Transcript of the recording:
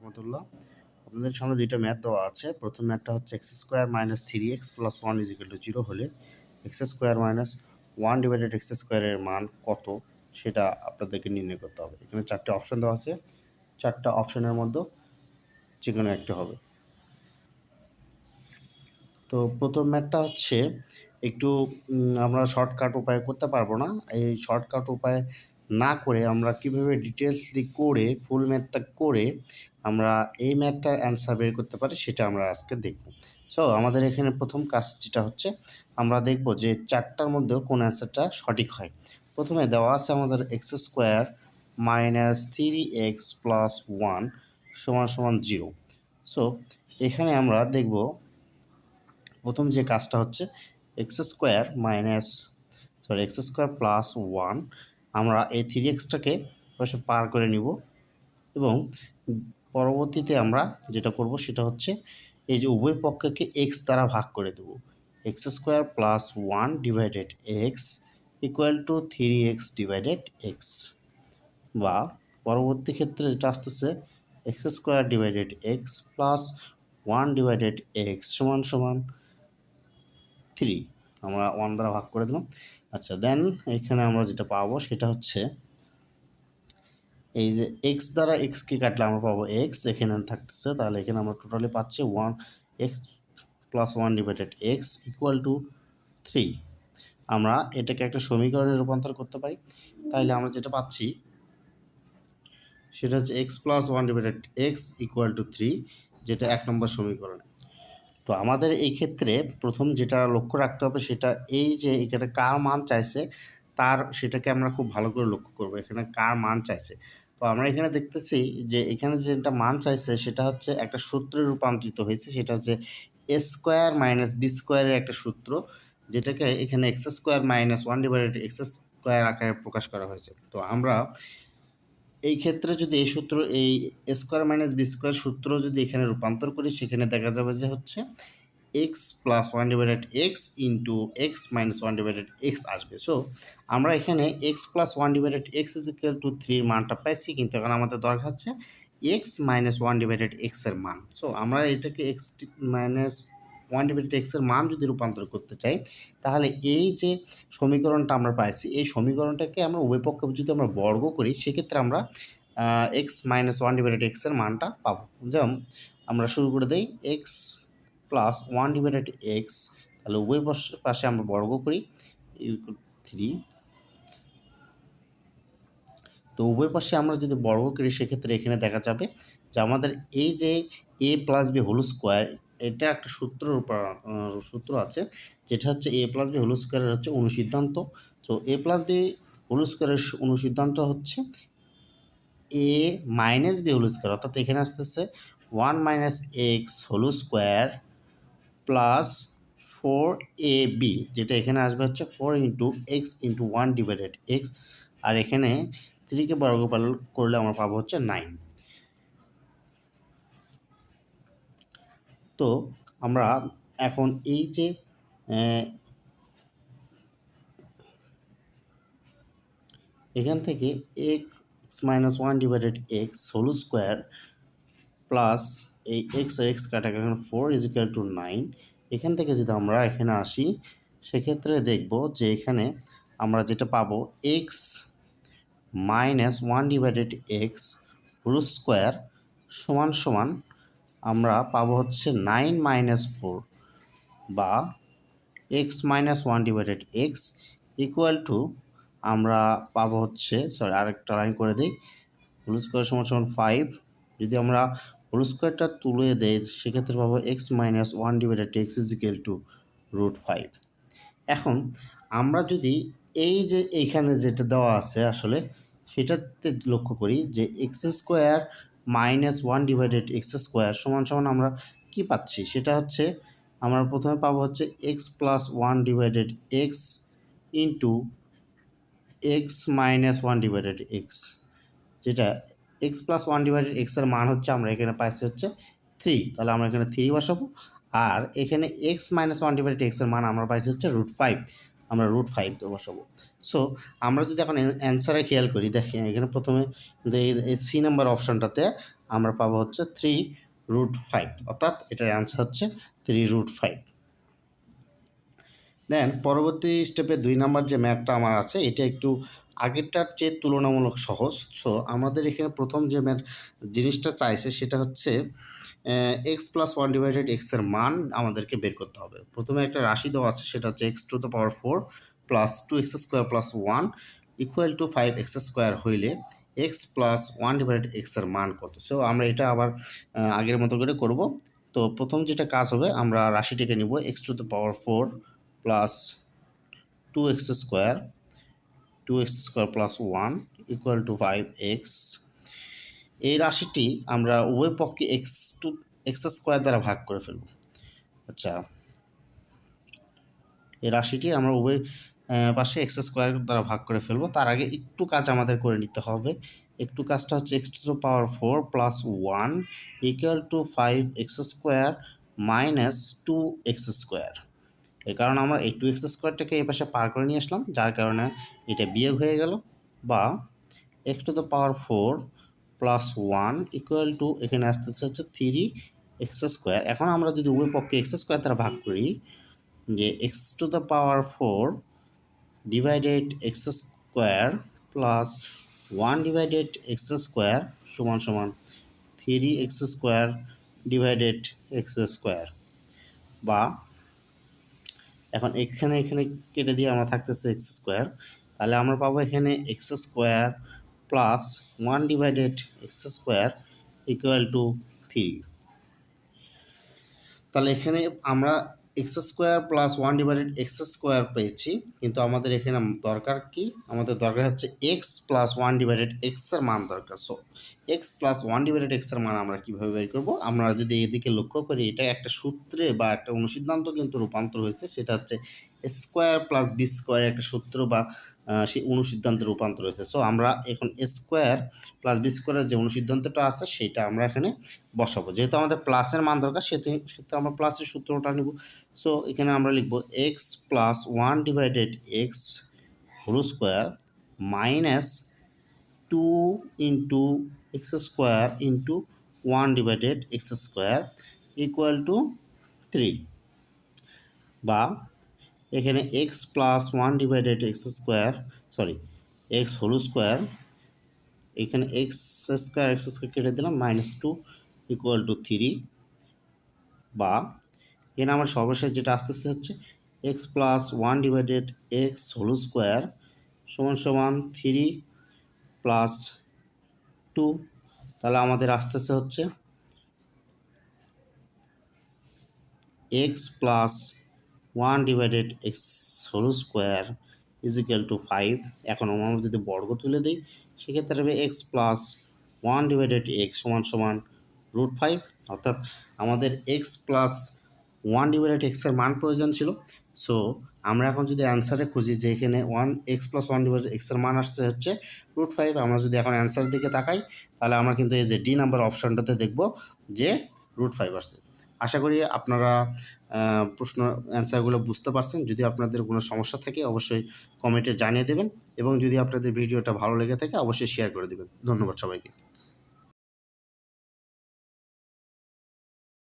রহমতুল্লাহ। আপনাদের সামনে দুইটা ম্যাথ দেওয়া আছে। প্রথম ম্যাথটা হচ্ছে X square minus three X plus one is equal to zero হলে X square minus one divided X স্কোয়ারের মান কত সেটা আপনাদেরকে নির্ণয় করতে হবে। এখানে চারটে অপশন দেওয়া আছে। চারটা অপশনের মধ্যে যে কোনো একটা হবে। তো প্রথম ম্যাথটা হচ্ছে একটু আমরা শর্টকাট উপায় করতে পারব না। এই শর্টকাট উপায় না করে আমরা কীভাবে ডিটেলসলি করে, ফুল ম্যাথটা করে আমরা এই ম্যাথটার অ্যান্সার বের করতে পারি, সেটা আমরা আজকে দেখব। সো আমাদের এখানে প্রথম কাজ যেটা হচ্ছে, আমরা দেখব যে চারটার মধ্যে কোন অ্যান্সারটা সঠিক হয়। প্রথমে দেওয়া আছে আমাদের X square minus three X plus one সমান সমান জিরো সো এখানে আমরা দেখব, প্রথম যে কাজটা হচ্ছে X square minus sorry X square plus one আমরা এই থ্রি এক্সটাকে পার করে নিব এবং পরবর্তীতে আমরা যেটা করব সেটা হচ্ছে এই যে উভয় পক্ষকে এক্স দ্বারা ভাগ করে দেব। X square plus one divided X equal to three X divided X বা পরবর্তী ক্ষেত্রে যেটা আসতেছে X square divided X plus one divided X সমান সমান থ্রি আমরা ওয়ান দ্বারা ভাগ করে দিলাম। আচ্ছা দেন এখানে আমরা যেটা পাবো সেটা হচ্ছে এই যে এক্স দ্বারা এক্সকে কাটলে আমরা পাবো এক্স এখানে থাকতেছে, তাহলে এখানে আমরা টোটালি পাচ্ছি one X plus one divided X equal to three আমরা এটাকে একটা সমীকরণে রূপান্তর করতে পারি। তাহলে আমরা যেটা পাচ্ছি, সেটা হচ্ছে X plus one divided X equal to three যেটা এক নম্বর সমীকরণে। তো আমাদের এই ক্ষেত্রে প্রথম যেটা লক্ষ্য রাখতে হবে, সেটা এই যে এখানে কার মান চাইছে তার সেটাকে আমরা খুব ভালো করে লক্ষ্য করব, এখানে কার মান চাইছে। তো আমরা এখানে দেখতেছি যে এখানে যেটা মান চাইছে সেটা হচ্ছে একটা সূত্রে রূপান্তরিত হয়েছে, সেটা হচ্ছে এ স্কোয়ার মাইনাস বি স্কোয়ারের একটা সূত্র, যেটাকে এখানে X square minus one divided X square আকারে প্রকাশ করা হয়েছে। তো আমরা এই ক্ষেত্রে যদি এই সূত্র, এই স্কোয়ার মাইনাস বি স্কোয়ার সূত্র যদি এখানে রূপান্তর করি, সেখানে দেখা যাবে যে হচ্ছে X plus one divided X into X minus one divided X আসবে। সো আমরা এখানে X plus one divided X is equal to থ্রির মানটা পাইছি, কিন্তু এখন আমাদের দরকার হচ্ছে এক্স মাইনাস ওয়ান ডিভাইডেড এক্সের মান। সো আমরা এটাকে এক্স মাইনাস ওয়ান ডিভাইডেড এক্সের মান যদি রূপান্তর করতে চাই, তাহলে এই যে সমীকরণটা আমরা পাইছি, এই সমীকরণটাকে আমরা উভয় পক্ষে যদি আমরা বর্গ করি, সেক্ষেত্রে আমরা এক্স মাইনাস ওয়ান ডিভাইডেড এক্সের মানটা পাবো। যেমন, আমরা শুরু করে দিই X plus one divided X তাহলে উভয় পাশ- আমরা বর্গ করি থ্রি তো উভয় পাশে আমরা যদি বর্গ করি সেক্ষেত্রে এখানে দেখা যাবে যে আমাদের এই যে A plus B whole square এটা একটা আহ, সূত্র আছে যেটা হচ্ছে এ প্লাস বি হোল স্কোয়ারের হচ্ছে অনুসিদ্ধান্ত। তো এ প্লাস বি হোল স্কোয়ারের অনুসিদ্ধান্ত হচ্ছে A minus B whole square অর্থাৎ এখানে আসতেছে one minus X whole square plus four A B যেটা এখানে আসবে হচ্ছে four into X into one divided X আর এখানে থ্রিকে বর্গপাল করলে আমরা পাবো হচ্ছে নাইন তো আমরা এখন এই যে এখান থেকে X minus one divided X whole square plus এই এক্স এক্স কাটা এখানে four is equal to nine এখান থেকে যদি আমরা এখানে আসি, সেক্ষেত্রে দেখব যে এখানে আমরা যেটা পাবো X minus one divided X whole square সমান সমান আমরা পাবো হচ্ছে নাইন মাইনাস ফোর বা X minus one divided X equal to আমরা পাবো হচ্ছে সরি আরেকটা লাইন করে দিই হোল স্কোয়ার সমান সমান ফাইভ যদি আমরা হোল স্কোয়ারটা তুলে দেয় সেক্ষেত্রে পাবো X minus one divided X is equal to root five এখন আমরা যদি এই যে এইখানে যেটা দেওয়া আছে আসলে, সেটাতে লক্ষ্য করি যে X square minus one divided X square সমান সমান আমরা কি পাচ্ছি? সেটা হচ্ছে আমরা প্রথমে পাবো হচ্ছে X plus one divided X into X minus one divided X যেটা এক্স প্লাস ওয়ান ডিভাইডেড এক্সের মান হচ্ছে আমরা এখানে পাইছি হচ্ছে থ্রি তাহলে আমরা এখানে থ্রি বসাবো। আর এখানে এক্স মাইনাস ওয়ান ডিভাইডেড এক্সের মান আমরা পাইছি হচ্ছে রুট ফাইভ আমরা রুট ফাইভ বসাবো। সো আমরা যদি এখন অ্যান্সারে খেয়াল করি, দেখেন এখানে প্রথমে এই সি নাম্বার অপশনটাতে আমরা পাবো হচ্ছে থ্রি রুট ফাইভ অর্থাৎ এটার অ্যান্সার হচ্ছে থ্রি রুট ফাইভ দেন পরবর্তী স্টেপে দুই নাম্বার যে ম্যাথটা আমার আছে, এটা একটু আগেরটার চেয়ে তুলনামূলক সহজ। সো আমাদের এখানে প্রথম যে ম্যাথ জিনিসটা চাইছে সেটা হচ্ছে এক্স প্লাস ওয়ান ডিভাইডেড এক্সের মান আমাদেরকে বের করতে হবে। প্রথমে একটা রাশি দেওয়া আছে, সেটা হচ্ছে X to the power four plus two X square plus one equal to five X square হইলে এক্স প্লাস ওয়ান ডিভাইডেড এক্সের মান কত? সো আমরা এটা আবার আগের মতো করে করব। তো প্রথম যেটা কাজ হবে, আমরা রাশিটিকে নিব X to the power four plus two X square two X square plus one equal to five X এই রাশিটি আমরা উভয় পক্ষে এক্স টু এক্স স্কোয়ার দ্বারা ভাগ করে ফেলব। আচ্ছা এই রাশিটি আমরা উভয় পাশে এক্স স্কোয়ার দ্বারা ভাগ করে ফেলব। তার আগে একটু কাজ আমাদের করে নিতে হবে। একটু কাজটা হচ্ছে X to power four plus one equal to five X square minus two X square এর কারণে আমরা এই টু এক্স স্কোয়ারটাকে এই পাশে পার করে নিয়ে আসলাম, যার কারণে এটা বিয়োগ হয়ে গেল। বা X to the power four plus one equal to এখানে আসতেছে হচ্ছে থ্রি এক্স স্কোয়ার এখন আমরা যদি উভয় পক্ষে এক্স স্কোয়ার দ্বারা ভাগ করি, যে X to the power four divided X square plus one divided X square সমান সমান three X square divided X square বা এখন এখানে এখানে কেটে দিয়ে আমরা থাকতেছে এক্স স্কোয়ার তাহলে আমরা পাবো এখানে X square plus one divided X square equal to three তাহলে এখানে আমরা X square plus one divided X square পেয়েছি, কিন্তু আমাদের এখানে দরকার কি? আমাদের দরকার হচ্ছে এক্স প্লাস ওয়ান ডিভাইডেড এক্সের মান দরকার। So X plus one divided এক্সের মান আমরা কীভাবে বের করব? আমরা যদি এদিকে লক্ষ্য করি, এটা একটা সূত্রে বা একটা অনুসিদ্ধান্ত কিন্তু রূপান্তর হয়েছে। সেটা হচ্ছে স্কোয়ার প্লাস বি স্কোয়ার একটা সূত্র বা সেই অনুসিদ্ধান্তে রূপান্তর হয়েছে। সো আমরা এখন স্কোয়ার প্লাস বি স্কোয়ারের যে অনুসিদ্ধান্তটা আছে, সেটা আমরা এখানে বসাবো। যেহেতু আমাদের প্লাসের মান দরকার সেহেতু সেহেতু আমরা প্লাসের সূত্রটা নিব। সো এখানে আমরা লিখব X plus one divided X whole square minus two into X square into one divided X square equal to three. বা এখানে X plus one divided X square, sorry, X whole square, এখানে x square x square কেটে দিলাম, minus two equal to three. বা এখানে আমার সর্বশেষ যেটা আসতেছে হচ্ছে X plus one divided X whole square সমান সমান থ্রি প্লাস টু, তাহলে আমাদের আসতেছে হচ্ছে X plus one divided X whole square is equal to five এখন আমরা যদি বর্গ তুলে দিই, সেক্ষেত্রে হবে X plus one divided X সমান সমান রুট ফাইভ অর্থাৎ আমাদের এক্স প্লাস ওয়ান ডিভাইডেড এক্সের মান প্রয়োজন ছিল। সো আমরা এখন যদি অ্যান্সারে খুঁজি যে এখানে one X plus one divided এক্সের মান আসছে হচ্ছে রুট ফাইভ আমরা যদি এখন অ্যান্সারের দিকে তাকাই, তাহলে আমরা কিন্তু এই যে ডি নাম্বার অপশানটাতে দেখব যে রুট ফাইভ আসছে। আশা করি আপনারা প্রশ্ন অ্যান্সারগুলো বুঝতে পারছেন। যদি আপনাদের কোনো সমস্যা থাকে, অবশ্যই কমেন্টে জানিয়ে দেবেন। এবং যদি আপনাদের ভিডিওটা ভালো লেগে থাকে, অবশ্যই শেয়ার করে দেবেন। ধন্যবাদ সবাইকে।